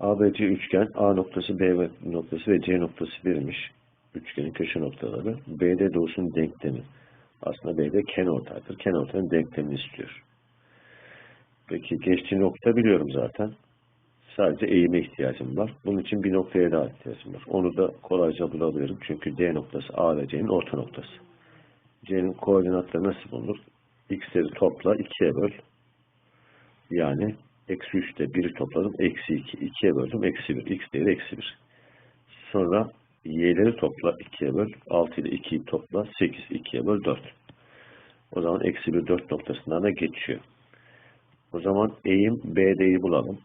ABC üçgen A noktası B noktası ve C noktası birmiş. Üçgenin köşe noktaları. BD doğusunun denklemi. Aslında BD kenarortaydır. Kenarortayın denklemini istiyor. Peki geçtiği nokta biliyorum zaten. Sadece eğime ihtiyacım var. Bunun için bir noktaya daha ihtiyacım var. Onu da kolayca bulabilirim. Çünkü D noktası A ve C'nin orta noktası. C'nin koordinatları nasıl bulunur? X'leri topla 2'ye böl. Yani eksi 3'te 1'i topladım. Eksi 2. 2'ye böldüm. Eksi 1. X değeri eksi 1. Sonra y'leri topla 2'ye böl. 6 ile 2'yi topla. 8. 2'ye böl 4. O zaman eksi 1 4 noktasından da geçiyor. O zaman eğim BD'yi bulalım.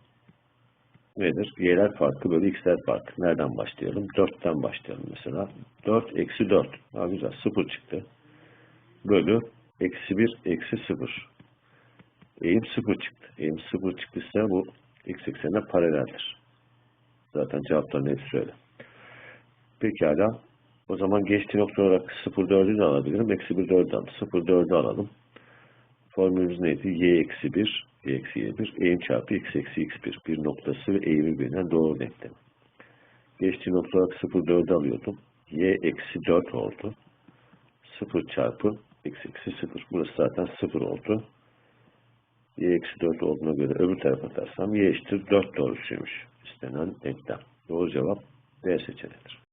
Nedir? Y'ler farkı bölü x'ler farkı. Nereden başlayalım? 4'ten başlayalım mesela. 4 eksi 4. Ha güzel. 0 çıktı. Bölü eksi 1 eksi 0. Eğim 0 çıktı. Eğim 0 çıktıysa bu x eksenine paraleldir. Zaten cevapların hepsi öyle. Pekala. O zaman geçtiği nokta olarak 0 4'ü de alabilirim. Eksi 1 4'ü de alalım. 0 4'ü alalım. Formülümüz neydi? y eksi 1, y eksi y1, eğim çarpı x eksi x1. Bir noktası ve eğimi bilinen doğru denklemi. Geçtiği nokta olarak 0 4'ü alıyordum. y eksi 4 oldu. 0 çarpı x eksi 0. Burası zaten 0 oldu. Y eksi 4 olduğuna göre öbür tarafa atarsam y eşittir 4 doğrusuymuş. İstenen denklem. Doğru cevap D seçeneğidir.